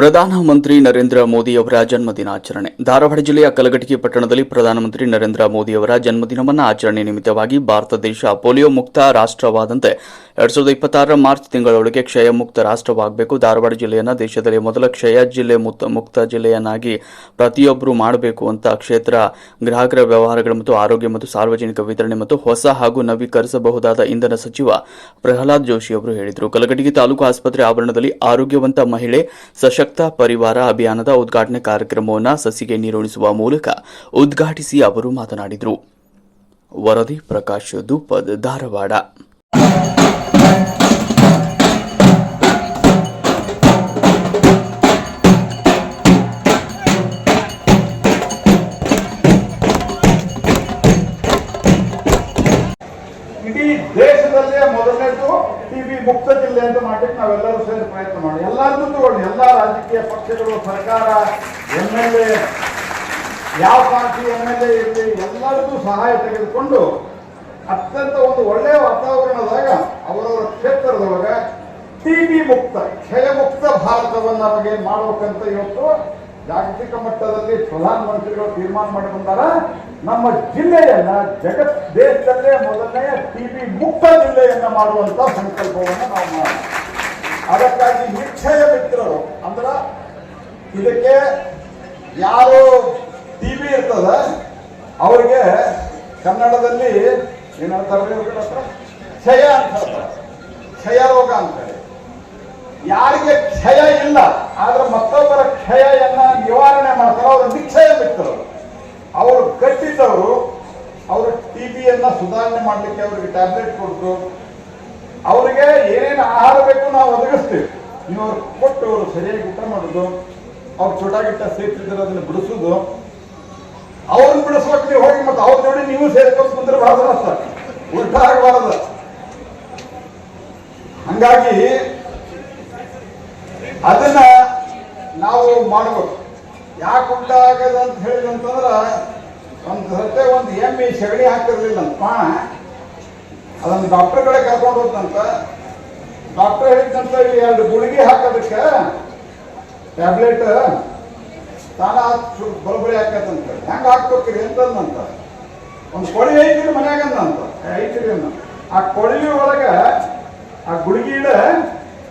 ಪ್ರಧಾನಮಂತ್ರಿ ನರೇಂದ್ರ ಮೋದಿಯವರ ಜನ್ಮದಿನಾಚರಣೆ. ಧಾರವಾಡ ಜಿಲ್ಲೆಯ ಕಲಘಟಗಿ ಪಟ್ಟಣದಲ್ಲಿ ಪ್ರಧಾನಮಂತ್ರಿ ನರೇಂದ್ರ ಮೋದಿಯವರ ಜನ್ಮದಿನವನ್ನು ಆಚರಣೆ ನಿಮಿತ್ತವಾಗಿ ಭಾರತ ದೇಶ ಪೋಲಿಯೋ ಮುಕ್ತ ರಾಷ್ಟವಾದಂತೆ ಎರಡ್ ಸಾವಿರದ ಇಪ್ಪತ್ತಾರರ ಮಾರ್ಚ್ ತಿಂಗಳೊಳಗೆ ಕ್ಷಯ ಮುಕ್ತ ರಾಷ್ಟವಾಗಬೇಕು ಧಾರವಾಡ ಜಿಲ್ಲೆಯನ್ನು ದೇಶದಲ್ಲಿ ಮೊದಲ ಕ್ಷಯ, ಜಿಲ್ಲೆ ಮುಕ್ತ ಮುಕ್ತ ಜಿಲ್ಲೆಯನ್ನಾಗಿ ಪ್ರತಿಯೊಬ್ಬರು ಮಾಡಬೇಕು ಅಂತ ಕ್ಷೇತ್ರ, ಗ್ರಾಹಕರ ವ್ಯವಹಾರಗಳು ಮತ್ತು ಆರೋಗ್ಯ ಮತ್ತು ಸಾರ್ವಜನಿಕ ವಿತರಣೆ ಮತ್ತು ಹೊಸ ಹಾಗೂ ನವೀಕರಿಸಬಹುದಾದ ಇಂಧನ ಸಚಿವ ಪ್ರಹ್ಲಾದ್ ಜೋಶಿ ಅವರು ಹೇಳಿದರು. ಕಲಘಟಗಿ ತಾಲೂಕು ಆಸ್ಪತ್ರೆ ಆವರಣದಲ್ಲಿ ಆರೋಗ್ಯವಂತ ಮಹಿಳೆ ಸಶಕ್ತ ಪರಿವಾರ ಅಭಿಯಾನದ ಉದ್ಘಾಟನೆ ಕಾರ್ಯಕ್ರಮವನ್ನು ಸಸಿಗೆ ನೀರುಣಿಸುವ ಮೂಲಕ ಉದ್ಘಾಟಿಸಿ ಅವರು ಮಾತನಾಡಿದರು. ವರದಿ ಪ್ರಕಾಶ್ ದುಪ್ಪದ್ ಧಾರವಾಡ. ಮುಕ್ತ ಜಿಲ್ಲೆ ಅಂತ ಮಾಡ್ಲಿಕ್ಕೆ ನಾವೆಲ್ಲರೂ ಸೇರಿ ಪ್ರಯತ್ನ ಮಾಡಿ ಎಲ್ಲರನ್ನೂ ತಗೊಳ್ಳಿ. ಎಲ್ಲ ರಾಜಕೀಯ ಪಕ್ಷಗಳು, ಸರ್ಕಾರ, ಎಂ ಎಲ್ ಎ, ಯಾವ ಪಾರ್ಟಿ ಎಂ ಎಲ್ ಎ ಇರಲಿ, ಎಲ್ಲರಿಗೂ ಸಹಾಯ ತೆಗೆದುಕೊಂಡು ಅತ್ಯಂತ ಒಂದು ಒಳ್ಳೆಯ ವಾತಾವರಣದಾಗ ಅವರವರ ಕ್ಷೇತ್ರದೊಳಗೆ ಟಿ ಬಿ ಮುಕ್ತ ಕ್ಷಯ ಮುಕ್ತ ಭಾರತವನ್ನು ನಮಗೆ ಮಾಡಬೇಕಂತ ಇವತ್ತು ಜಾಗತಿಕ ಮಟ್ಟದಲ್ಲಿ ಪ್ರಧಾನಮಂತ್ರಿಗಳು ತೀರ್ಮಾನ ಮಾಡಿ ನಮ್ಮ ಜಿಲ್ಲೆಯನ್ನ ಜಗತ್ ದೇಶದಲ್ಲೇ ಮೊದಲನೆಯ ಟಿಬಿ ಮುಕ್ತ ಜಿಲ್ಲೆಯನ್ನ ಮಾಡುವಂತ ಸಂಕಲ್ಪವನ್ನು ನಾವು ಮಾಡೋಣ. ಅದಕ್ಕಾಗಿ ನಿಶ್ಚಯ ಮಿತ್ರರು, ಅಂದ್ರ ಇದಕ್ಕೆ ಯಾರು ಟಿಬಿ ಇರ್ತದ, ಅವರಿಗೆ ಕನ್ನಡದಲ್ಲಿ ಏನಂತಾರೆ ಕ್ಷಯ ಅಂತ ಕ್ಷಯ ರೋಗ ಅಂತಾರೆ ಯಾರಿಗೆ ಕ್ಷಯ ಇಲ್ಲ, ಆದ್ರೆ ಮತ್ತೊಬ್ಬರ ಕ್ಷಯನ್ನ ನಿವಾರಣೆ ಮಾಡ್ತಾರೆ ಅವರು ನಿಕ್ಷಯ ಬಿಟ್ಟರು ಅವರು ಗಟ್ಟಿದ್ದವರು, ಅವರು ಟಿ ಬಿಯನ್ನ ಸುಧಾರಣೆ ಮಾಡಲಿಕ್ಕೆ ಅವರಿಗೆ ಟ್ಯಾಬ್ಲೆಟ್ ಕೊಡ್ತು ಅವರಿಗೆ ಏನೇನು ಆಹಾರ ಬೇಕು ನಾವು ಒದಗಿಸ್ತೀವಿ. ನೀವು ಅವ್ರಿಗೆ ಕೊಟ್ಟು ಅವರು ಸರಿಯಾಗಿ ಊಟ ಮಾಡೋದು, ಅವ್ರು ಚೋಟ ಗಿಟ್ಟ ಸೇರ್ತಿದ್ರೆ ಅದನ್ನ ಬಿಡಿಸೋದು ಅವ್ರನ್ನ ಬಿಡಿಸ್ಬೇಕು ನೀವು ಹೋಗಿ ಮತ್ತೆ ಅವ್ರ ಜೋಡಿ ನೀವು ಸೇರ್ಕೊಂಡು ಕುಂದ್ರೆ ಬಹಳ ಉಲ್ಟಾ ಆಗಬಾರದು. ಹಂಗಾಗಿ ಅದನ್ನ ನಾವು ಮಾಡಬೇಕು ಯಾಕೆ ಉಂಟಾಗದ ಅಂತ ಹೇಳಿದಂತಂದ್ರೆ ಒಂದು ಸತ್ತೆ ಒಂದು ಎಮ್ಮೆ ಸಗಣಿ ಹಾಕಿರ್ಲಿಲ್ಲ ಅಂತ ಪಾಣ ಅದನ್ನ ಡಾಕ್ಟರ್ ಕಡೆ ಕರ್ಕೊಂಡು ಹೋದಂತ ಡಾಕ್ಟರ್ ಹೇಳಿದಂತ ಎರಡು ಗುಳಿಗೆ ಹಾಕೋದಕ್ಕೆ ಟ್ಯಾಬ್ಲೆಟ್ ತಾನ ಬರೋಬ್ಬರಿ ಹಾಕತ್ತಂತ ಹೆಂಗ ಹಾಕ್ಬೇಕ್ರಿ ಅಂತಂದಂತ ಒಂದು ಕೊಳಿ ಐತಿರಿ ಮನ್ಯಾಗ ಐತಿ ಐತಿರಿ ಅಂದ ಆ ಕೊಳಿ ಒಳಗೆ ಆ ಗುಳಿಗಿಡ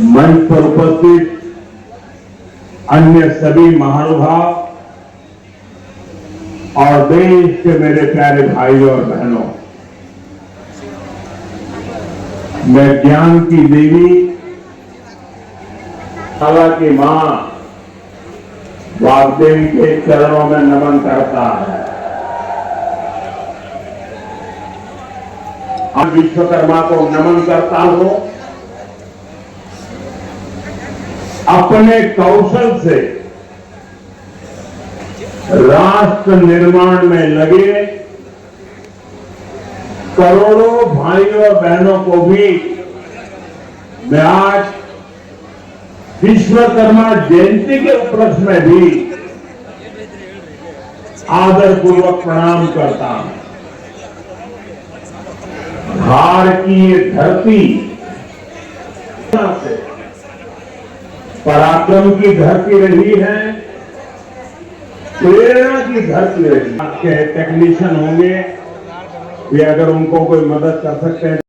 मंच पर उपस्थित अन्य सभी महानुभाव और देश के मेरे प्यारे भाई और बहनों, मैं ज्ञान की देवी माला की माँ वाग्देवी के चरणों में नमन करता है। विश्वकर्मा को नमन करता हूँ। अपने कौशल से राष्ट्र निर्माण में लगे करोड़ों भाइयों और बहनों को भी मैं आज विश्वकर्मा जयंती के उपलक्ष्य में भी आदर पूर्वक प्रणाम करता हूँ। भारतीय धरती से पराक्रम की धरती रही है, प्रेरणा की धरती रही आपके टेक्नीशियन होंगे ये अगर उनको कोई मदद कर सकते हैं